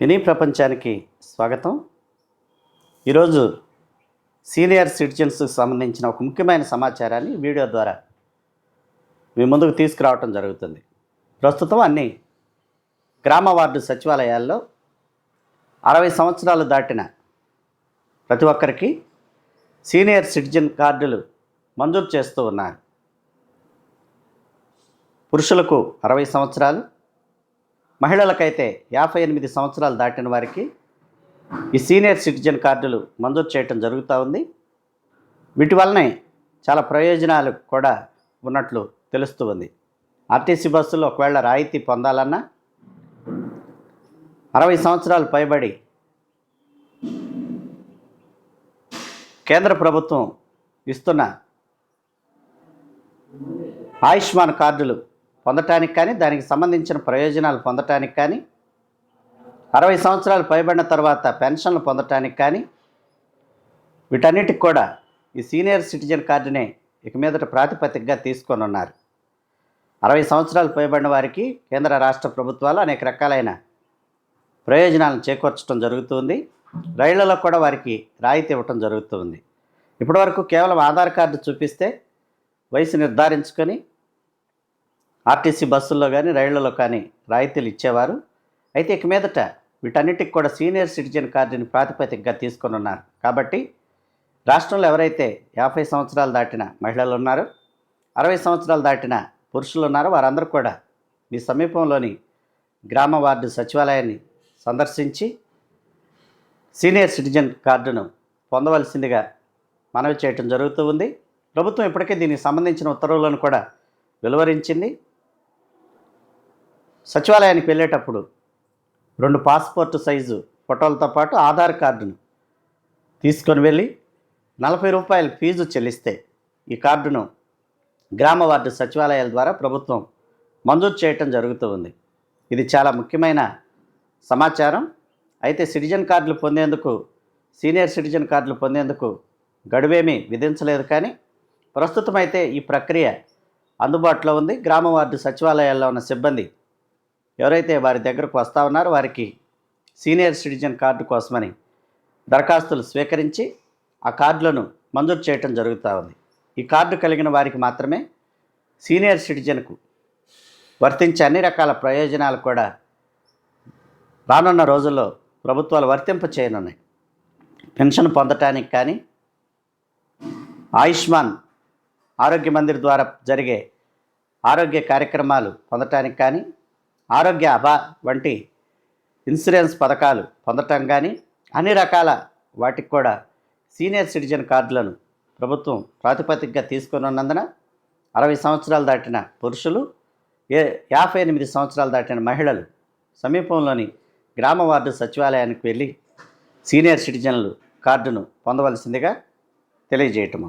Mini ప్రపంచానికి స్వాగతం. ఈరోజు సీనియర్ సిటిజన్స్కి సంబంధించిన ఒక ముఖ్యమైన సమాచారాన్ని వీడియో ద్వారా మీ ముందుకు తీసుకురావటం జరుగుతుంది. ప్రస్తుతం అన్ని గ్రామ వార్డు సచివాలయాల్లో అరవై సంవత్సరాలు దాటిన ప్రతి ఒక్కరికి సీనియర్ సిటిజన్ కార్డులు మంజూరు చేస్తూ ఉన్నారు. పురుషులకు అరవై సంవత్సరాలు మహిళలకైతే యాభై ఎనిమిది సంవత్సరాలు దాటిన వారికి ఈ సీనియర్ సిటిజన్ కార్డులు మంజూరు చేయటం జరుగుతూ ఉంది. వీటి వల్లనే చాలా ప్రయోజనాలు కూడా ఉన్నట్లు తెలుస్తూ ఉంది. ఆర్టీసీ బస్సులో ఒకవేళ రాయితీ పొందాలన్నా అరవై సంవత్సరాలు పైబడి కేంద్ర ప్రభుత్వం ఇస్తున్న ఆయుష్మాన్ కార్డులు పొందటానికి కానీ దానికి సంబంధించిన ప్రయోజనాలు పొందటానికి కానీ అరవై సంవత్సరాలు పైబడిన తర్వాత పెన్షన్లు పొందటానికి కానీ వీటన్నిటికి కూడా ఈ సీనియర్ సిటిజన్ కార్డునే ఇక మీదట ప్రాతిపదికగా తీసుకొని ఉన్నారు. అరవై సంవత్సరాలు పైబడిన వారికి కేంద్ర రాష్ట్ర ప్రభుత్వాలు అనేక రకాలైన ప్రయోజనాలను చేకూర్చడం జరుగుతుంది. రైళ్ళలో కూడా వారికి రాయితీ ఇవ్వటం జరుగుతుంది. ఇప్పటివరకు కేవలం ఆధార్ కార్డు చూపిస్తే వయసు నిర్ధారించుకొని ఆర్టీసీ బస్సుల్లో కానీ రైళ్ళలో కానీ రాయితీలు ఇచ్చేవారు. అయితే ఇక మీదట వీటన్నిటికి కూడా సీనియర్ సిటిజన్ కార్డుని ప్రాతిపదికగా తీసుకొనున్నారు కాబట్టి రాష్ట్రంలో ఎవరైతే యాభై సంవత్సరాలు దాటిన మహిళలు ఉన్నారో అరవై సంవత్సరాలు దాటిన పురుషులు ఉన్నారో వారందరూ కూడా మీ సమీపంలోని గ్రామ వార్డు సచివాలయాన్ని సందర్శించి సీనియర్ సిటిజన్ కార్డును పొందవలసిందిగా మనవి చేయటం జరుగుతూ ఉంది. ప్రభుత్వం ఇప్పటికే దీనికి సంబంధించిన ఉత్తర్వులను కూడా వెలువరించింది. సచివాలయానికి వెళ్ళేటప్పుడు రెండు పాస్పోర్ట్ సైజు ఫోటోలతో పాటు ఆధార్ కార్డును తీసుకొని వెళ్ళి నలభై రూపాయల ఫీజు చెల్లిస్తే ఈ కార్డును గ్రామ వార్డు సచివాలయాల ద్వారా ప్రభుత్వం మంజూరు చేయటం జరుగుతూ ఉంది. ఇది చాలా ముఖ్యమైన సమాచారం. అయితే సిటిజన్ కార్డులు పొందేందుకు సీనియర్ సిటిజన్ కార్డులు పొందేందుకు గడువేమీ విధించలేదు కానీ ప్రస్తుతం అయితే ఈ ప్రక్రియ అందుబాటులో ఉంది. గ్రామ వార్డు సచివాలయాల్లో ఉన్న సిబ్బంది ఎవరైతే వారి దగ్గరకు వస్తూ ఉన్నారో వారికి సీనియర్ సిటిజన్ కార్డు కోసమని దరఖాస్తులు స్వీకరించి ఆ కార్డులను మంజూరు చేయటం జరుగుతూ ఉంది. ఈ కార్డు కలిగిన వారికి మాత్రమే సీనియర్ సిటిజన్కు వర్తించే అన్ని రకాల ప్రయోజనాలు కూడా రానున్న రోజుల్లో ప్రభుత్వాలు వర్తింప చేయనున్నాయి. పెన్షన్ పొందటానికి కానీ ఆయుష్మాన్ ఆరోగ్య మందిర్ ద్వారా జరిగే ఆరోగ్య కార్యక్రమాలు పొందటానికి కానీ ఆరోగ్య అభా వంటి ఇన్సూరెన్స్ పథకాలు పొందటం కానీ అన్ని రకాల వాటికి కూడా సీనియర్ సిటిజన్ కార్డులను ప్రభుత్వం ప్రాతిపదికగా తీసుకున్నందున అరవై సంవత్సరాలు దాటిన పురుషులు ఏ యాభై ఎనిమిది సంవత్సరాలు దాటిన మహిళలు సమీపంలోని గ్రామ వార్డు సచివాలయానికి వెళ్ళి సీనియర్ సిటిజన్లు కార్డును పొందవలసిందిగా తెలియజేయటం.